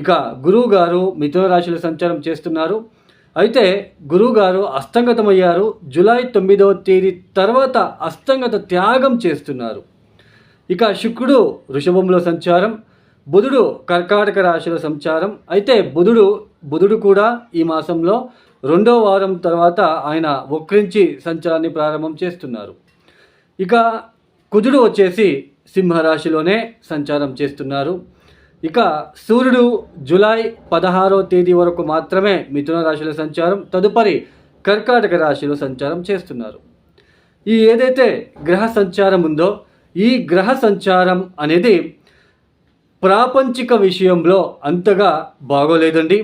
ఇక గురువు గారు మిథున రాశిలో సంచారం చేస్తున్నారు. అయితే గురువుగారు అస్తంగతమయ్యారు. జూలై తొమ్మిదవ తేదీ తర్వాత అస్తంగత త్యాగం చేస్తున్నారు. ఇక శుక్రుడు వృషభంలో సంచారం. బుధుడు కర్కాటక రాశిలో సంచారం. అయితే బుధుడు బుధుడు కూడా ఈ మాసంలో రెండో వారం తర్వాత ఆయన వక్రించి సంచారాన్ని ప్రారంభం చేస్తున్నారు. ఇక కుజుడు వచ్చేసి సింహరాశిలోనే సంచారం చేస్తున్నారు. ఇక సూర్యుడు జులై పదహారో తేదీ వరకు మాత్రమే మిథున రాశిలో సంచారం తదుపరి కర్కాటక రాశిలో సంచారం చేస్తున్నారు. ఈ ఏదైతే గ్రహ సంచారం ఉందో ఈ గ్రహ సంచారం అనేది ప్రాపంచిక విషయంలో అంతగా బాగోలేదండి.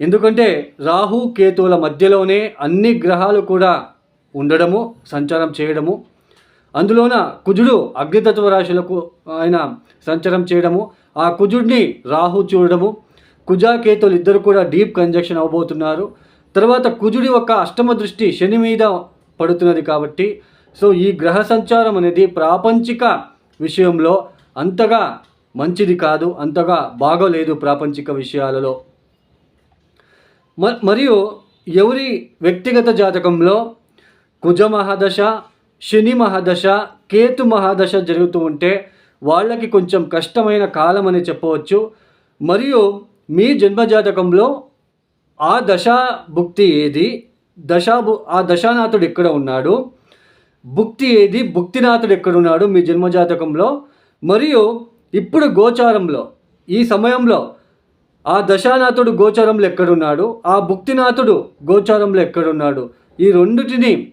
ఎందుకంటే రాహు కేతువుల మధ్యలోనే అన్ని గ్రహాలు కూడా ఉండడము సంచారం చేయడము అందులోన కుజుడు అగ్నితత్వ రాశులకు ఆయన సంచారం చేయడము ఆ కుజుడిని రాహు చూడడము కుజాకేతులు ఇద్దరు కూడా డీప్ కంజక్షన్ అవబోతున్నారు. తర్వాత కుజుడి యొక్క అష్టమ దృష్టి శని మీద పడుతున్నది కాబట్టి సో ఈ గ్రహ సంచారం అనేది ప్రాపంచిక విషయంలో అంతగా మంచిది కాదు అంతగా బాగోలేదు ప్రాపంచిక విషయాలలో. మ- మరియు ఎవరి వ్యక్తిగత జాతకంలో కుజ మహాదశ శని మహాదశ కేతు మహాదశ జరుగుతూ ఉంటే వాళ్ళకి కొంచెం కష్టమైన కాలం అని చెప్పవచ్చు. మరియు మీ జన్మజాతకంలో ఆ దశా భుక్తి ఏది? దశా ఆ దశానాథుడు ఎక్కడ ఉన్నాడు? భుక్తి ఏది? భుక్తినాథుడు ఎక్కడున్నాడు మీ జన్మజాతకంలో? మరియు ఇప్పుడు గోచారంలో ఈ సమయంలో ఆ దశానాథుడు గోచారంలో ఎక్కడున్నాడు ఆ భుక్తినాథుడు గోచారంలో ఎక్కడున్నాడు ఈ రెండుటిని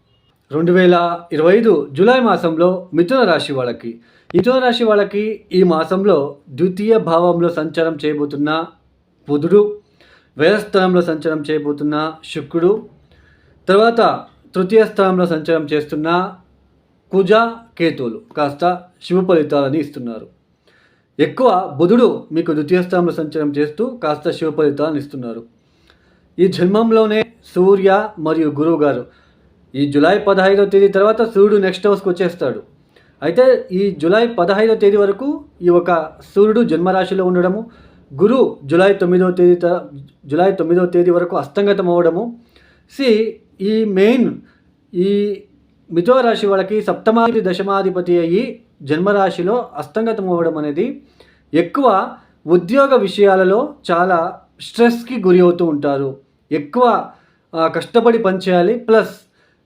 రెండు వేల ఇరవై ఐదు జూలై మాసంలో మిథున రాశి వాళ్ళకి. మిథున రాశి వాళ్ళకి ఈ మాసంలో ద్వితీయ భావంలో సంచారం చేయబోతున్న బుధుడు వ్యయస్థానంలో సంచారం చేయబోతున్న శుక్రుడు తర్వాత తృతీయ స్థానంలో సంచారం చేస్తున్న కుజ కేతువులు. కాస్త శుభ ఫలితాలని ఇస్తున్నారు. ఎక్కువ బుధుడు మీకు ద్వితీయ స్థానంలో సంచారం చేస్తూ కాస్త శుభ ఫలితాలను ఇస్తున్నారు. ఈ జన్మంలోనే సూర్య మరియు గురువు గారు ఈ జూలై పదహైదవ తేదీ తర్వాత సూర్యుడు నెక్స్ట్ హౌస్కి వచ్చేస్తాడు. అయితే ఈ జూలై పదహైదవ తేదీ వరకు ఈ ఒక సూర్యుడు జన్మరాశిలో ఉండడము గురు జులై తొమ్మిదవ తేదీ త- జులై తొమ్మిదవ తేదీ వరకు అస్తంగతం అవ్వడము. సి ఈ మెయిన్ ఈ మిథున రాశి వాళ్ళకి సప్తమాది దశమాధిపతి అయ్యి జన్మరాశిలో అస్తంగతం అవ్వడం అనేది ఎక్కువ ఉద్యోగ విషయాలలో చాలా స్ట్రెస్కి గురి అవుతూ ఉంటారు. ఎక్కువ కష్టపడి పనిచేయాలి ప్లస్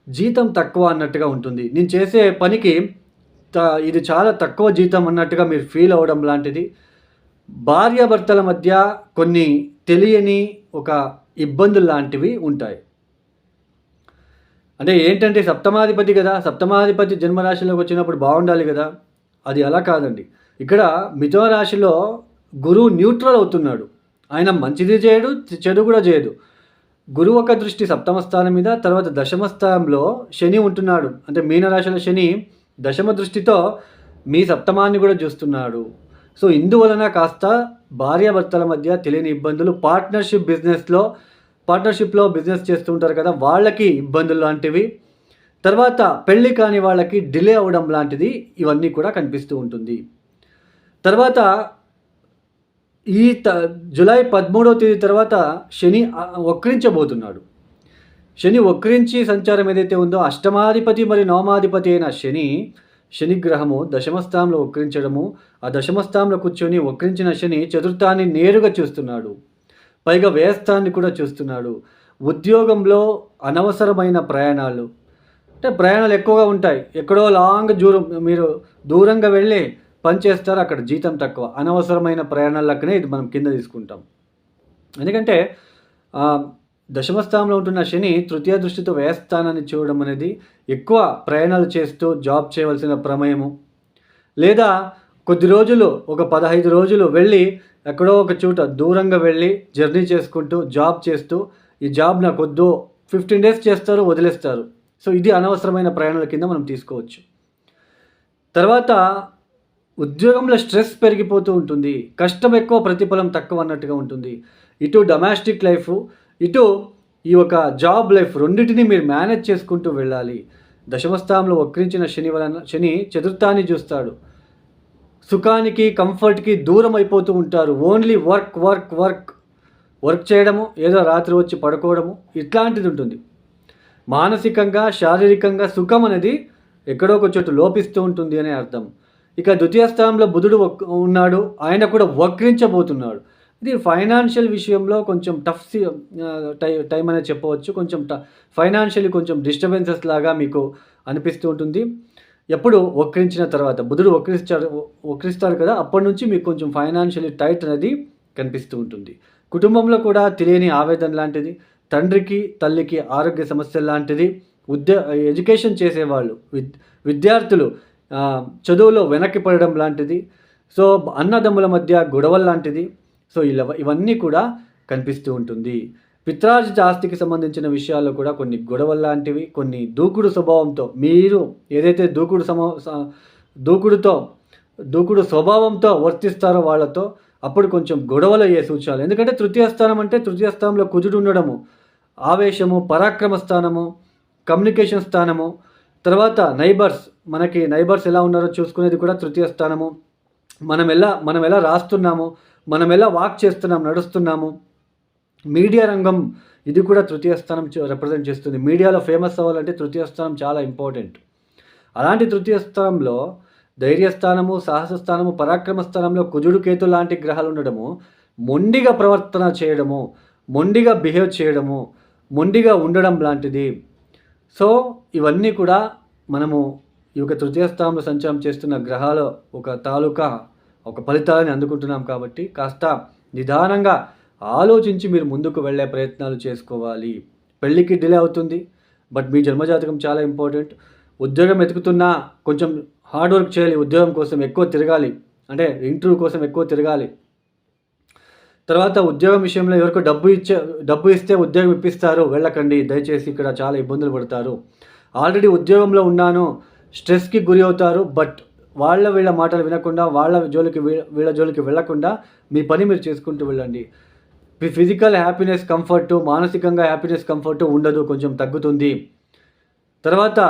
జీతం తక్కువ అన్నట్టుగా ఉంటుంది. నేను చేసే పనికి ఇది చాలా తక్కువ జీతం అన్నట్టుగా మీరు ఫీల్ అవ్వడం లాంటిది. భార్యాభర్తల మధ్య కొన్ని తెలియని ఒక ఇబ్బందులు లాంటివి ఉంటాయి. అంటే ఏంటంటే సప్తమాధిపతి కదా సప్తమాధిపతి జన్మరాశిలోకి వచ్చినప్పుడు బాగుండాలి కదా. అది అలా కాదండి. ఇక్కడ మిథున రాశిలో గురువు న్యూట్రల్ అవుతున్నాడు. ఆయన మంచిది చేయడు చెడు కూడా చేయడు గురువు ఒక దృష్టి సప్తమ స్థానం మీద తర్వాత దశమ స్థానంలో శని ఉంటున్నాడు. అంటే మీనరాశిలో శని దశమ దృష్టితో మీ సప్తమాన్ని కూడా చూస్తున్నాడు. సో ఇందువలన కాస్త భార్యాభర్తల మధ్య తెలియని ఇబ్బందులు పార్ట్నర్షిప్ బిజినెస్లో పార్ట్నర్షిప్లో బిజినెస్ చేస్తూ ఉంటారు కదా వాళ్ళకి ఇబ్బందులు లాంటివి. తర్వాత పెళ్ళి కాని వాళ్ళకి డిలే అవ్వడం లాంటిది ఇవన్నీ కూడా కనిపిస్తూ ఉంటుంది. తర్వాత ఈ త జులై పదమూడవ తేదీ తర్వాత శని వక్రించబోతున్నాడు. శని వక్రించి సంచారం ఏదైతే ఉందో అష్టమాధిపతి మరియు నవమాధిపతి అయిన శని శని గ్రహము దశమస్థానంలో వక్రించడము ఆ దశమస్థానంలో కూర్చొని వక్రించిన శని చతుర్థాన్ని నేరుగా చూస్తున్నాడు. పైగా వ్యయస్థాన్ని కూడా చూస్తున్నాడు. ఉద్యోగంలో అనవసరమైన ప్రయాణాలు. అంటే ప్రయాణాలు ఎక్కువగా ఉంటాయి. ఎక్కడో లాంగ్ దూరం మీరు దూరంగా వెళ్ళి పని చేస్తారు అక్కడ జీతం తక్కువ. అనవసరమైన ప్రయాణాల లెక్కనే ఇది మనం కింద తీసుకుంటాం. ఎందుకంటే దశమస్థానంలో ఉంటున్న శని తృతీయ దృష్టితో వ్యయస్థానాన్ని చూడడం అనేది ఎక్కువ ప్రయాణాలు చేస్తూ జాబ్ చేయవలసిన ప్రమేయము. లేదా కొద్ది రోజులు ఒక పదహైదు రోజులు వెళ్ళి ఎక్కడో ఒక చోట దూరంగా వెళ్ళి జర్నీ చేసుకుంటూ జాబ్ చేస్తూ ఈ జాబ్ నాకు వద్దు ఫిఫ్టీన్ డేస్ చేస్తారు వదిలేస్తారు. సో ఇది అనవసరమైన ప్రయాణాల కింద మనం తీసుకోవచ్చు. తర్వాత ఉద్యోగంలో స్ట్రెస్ పెరిగిపోతూ ఉంటుంది కష్టం ఎక్కువ ప్రతిఫలం తక్కువ అన్నట్టుగా ఉంటుంది. ఇటు డొమెస్టిక్ లైఫ్ ఇటు ఈ యొక్క జాబ్ లైఫ్ రెండింటిని మీరు మేనేజ్ చేసుకుంటూ వెళ్ళాలి. దశమస్థానంలో వక్రించిన శని వలన శని చతుర్థాన్ని చూస్తాడు. సుఖానికి కంఫర్ట్కి దూరం అయిపోతూ ఉంటారు. Only work work work work చేయడము ఏదో రాత్రి వచ్చి పడుకోవడము ఇట్లాంటిది ఉంటుంది. మానసికంగా శారీరకంగా సుఖం అనేది ఎక్కడో ఒక చోటు లోపిస్తూ ఉంటుంది అనే అర్థం. ఇక ద్వితీయ స్థానంలో బుధుడు వక్- ఉన్నాడు. ఆయన కూడా వక్రించబోతున్నాడు. ఇది ఫైనాన్షియల్ విషయంలో కొంచెం టఫ్ టై టైం అనేది చెప్పవచ్చు. కొంచెం ట ఫైనాన్షియల్ కొంచెం డిస్టర్బెన్సెస్ లాగా మీకు అనిపిస్తూ ఉంటుంది. ఎప్పుడు వక్రించిన తర్వాత బుధుడు వక్రిస్తాడు వక్రిస్తాడు కదా అప్పటి నుంచి మీకు కొంచెం ఫైనాన్షియల్ టైట్ అనేది కనిపిస్తూ ఉంటుంది. కుటుంబంలో కూడా తెలియని ఆవేదన లాంటిది తండ్రికి తల్లికి ఆరోగ్య సమస్యలు లాంటిది ఉద్యో ఎడ్యుకేషన్ చేసేవాళ్ళు విద్ విద్యార్థులు చదువులో వెనక్కి పడడం లాంటిది. సో అన్నదమ్ముల మధ్య గొడవలు లాంటిది. సో ఇలా ఇవన్నీ కూడా కనిపిస్తూ ఉంటుంది. పిత్రార్జిత ఆస్తికి సంబంధించిన విషయాల్లో కూడా కొన్ని గొడవలు లాంటివి కొన్ని దూకుడు స్వభావంతో మీరు ఏదైతే దూకుడు సమా దూకుడుతో దూకుడు స్వభావంతో వర్తిస్తారో వాళ్ళతో అప్పుడు కొంచెం గొడవలు అయ్యే సూచనలు. ఎందుకంటే తృతీయ స్థానం అంటే తృతీయ స్థానంలో కుజుడు ఉండడము. ఆవేశము పరాక్రమ స్థానము కమ్యూనికేషన్ స్థానము తర్వాత నైబర్స్ మనకి నైబర్స్ ఎలా ఉన్నారో చూసుకునేది కూడా తృతీయ స్థానము. మనం ఎలా మనం ఎలా రాస్తున్నాము మనం ఎలా వాక్ చేస్తున్నాం నడుస్తున్నాము. మీడియా రంగం ఇది కూడా తృతీయ స్థానం రిప్రజెంట్ చేస్తుంది. మీడియాలో ఫేమస్ అవ్వాలంటే తృతీయ స్థానం చాలా ఇంపార్టెంట్ అలాంటి తృతీయ స్థానంలో ధైర్య స్థానము సాహస స్థానము పరాక్రమ స్థానంలో కుజుడు కేతు లాంటి గ్రహాలు ఉండడము మొండిగా ప్రవర్తన చేయడము మొండిగా బిహేవ్ చేయడము మొండిగా ఉండడం లాంటిది. సో ఇవన్నీ కూడా మనము ఈ యొక్క తృతీయ స్థానంలో సంచారం చేస్తున్న గ్రహాల ఒక తాలూకా ఒక ఫలితాలని అందుకుంటున్నాం కాబట్టి కాస్త నిదానంగా ఆలోచించి మీరు ముందుకు వెళ్ళే ప్రయత్నాలు చేసుకోవాలి. పెళ్ళికి డిలే అవుతుంది. బట్ మీ జన్మజాతకం చాలా ఇంపార్టెంట్. ఉద్యోగం వెతుకుతున్నా కొంచెం హార్డ్ వర్క్ చేయాలి. ఉద్యోగం కోసం ఎక్కువ తిరగాలి. అంటే ఇంటర్వ్యూ కోసం ఎక్కువ తిరగాలి. తర్వాత ఉద్యోగం విషయంలో ఎవరికో డబ్బు ఇచ్చే డబ్బు ఇస్తే ఉద్యోగం ఇప్పిస్తారు. వెళ్ళకండి. దయచేసి ఇక్కడ చాలా ఇబ్బందులు పడతారు. ఆల్రెడీ ఉద్యోగంలో ఉన్నాను. స్ట్రెస్కి గురి అవుతారు. బట్ వాళ్ళ వీళ్ళ మాటలు వినకుండా వాళ్ళ జోలికి వీళ్ళ జోలికి వెళ్ళకుండా మీ పని మీరు చేసుకుంటూ వెళ్ళండి. మీ ఫిజికల్ హ్యాపీనెస్ కంఫర్ట్ మానసికంగా హ్యాపీనెస్ కంఫర్ట్ ఉండదు. కొంచెం తగ్గుతుంది. తర్వాత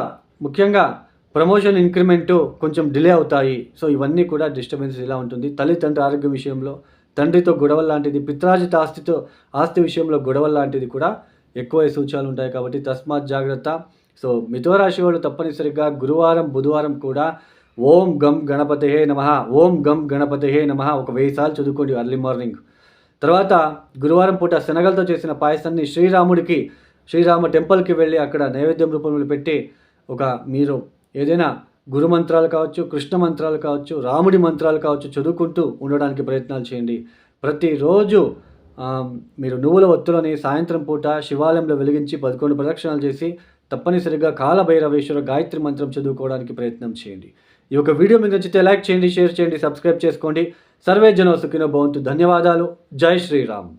ముఖ్యంగా ప్రమోషన్ ఇంక్రిమెంటు కొంచెం డిలే అవుతాయి. సో ఇవన్నీ కూడా డిస్టర్బెన్స్ ఇలా ఉంటుంది. తల్లిదండ్రుల ఆరోగ్యం విషయంలో తండ్రితో గొడవ లాంటిది పిత్రార్జిత ఆస్తితో ఆస్తి విషయంలో గొడవ లాంటిది కూడా ఎక్కువ సూచనలు ఉంటాయి కాబట్టి తస్మాత్ జాగ్రత్త. సో మిథునరాశి వాళ్ళు తప్పనిసరిగా గురువారం బుధవారం కూడా ఓం గం గణపతిహే నమ ఓం గం గణపతిహే నమ ఒక వెయ్యి సార్లు చదువుకోండి అర్లీ మార్నింగ్ తర్వాత గురువారం పూట శనగలతో చేసిన పాయసాన్ని శ్రీరాముడికి శ్రీరామ టెంపుల్కి వెళ్ళి అక్కడ నైవేద్యం రూపంలో పెట్టి ఒక మీరు ఏదైనా గురు మంత్రాలు కావచ్చు కృష్ణ మంత్రాలు కావచ్చు రాముడి మంత్రాలు కావచ్చు చదువుకుంటూ ఉండడానికి ప్రయత్నాలు చేయండి. ప్రతిరోజు మీరు నువ్వుల ఒత్తులని సాయంత్రం పూట శివాలయంలో వెలిగించి పదకొండు ప్రదక్షిణాలు చేసి తప్పనిసరిగా కాలభైరవేశ్వర గాయత్రి మంత్రం చదువుకోవడానికి ప్రయత్నం చేయండి. ఈ యొక్క వీడియో మీకు నచ్చితే లైక్ చేయండి షేర్ చేయండి సబ్స్క్రైబ్ చేసుకోండి. సర్వే జన భవంతు. ధన్యవాదాలు. జై శ్రీరామ్.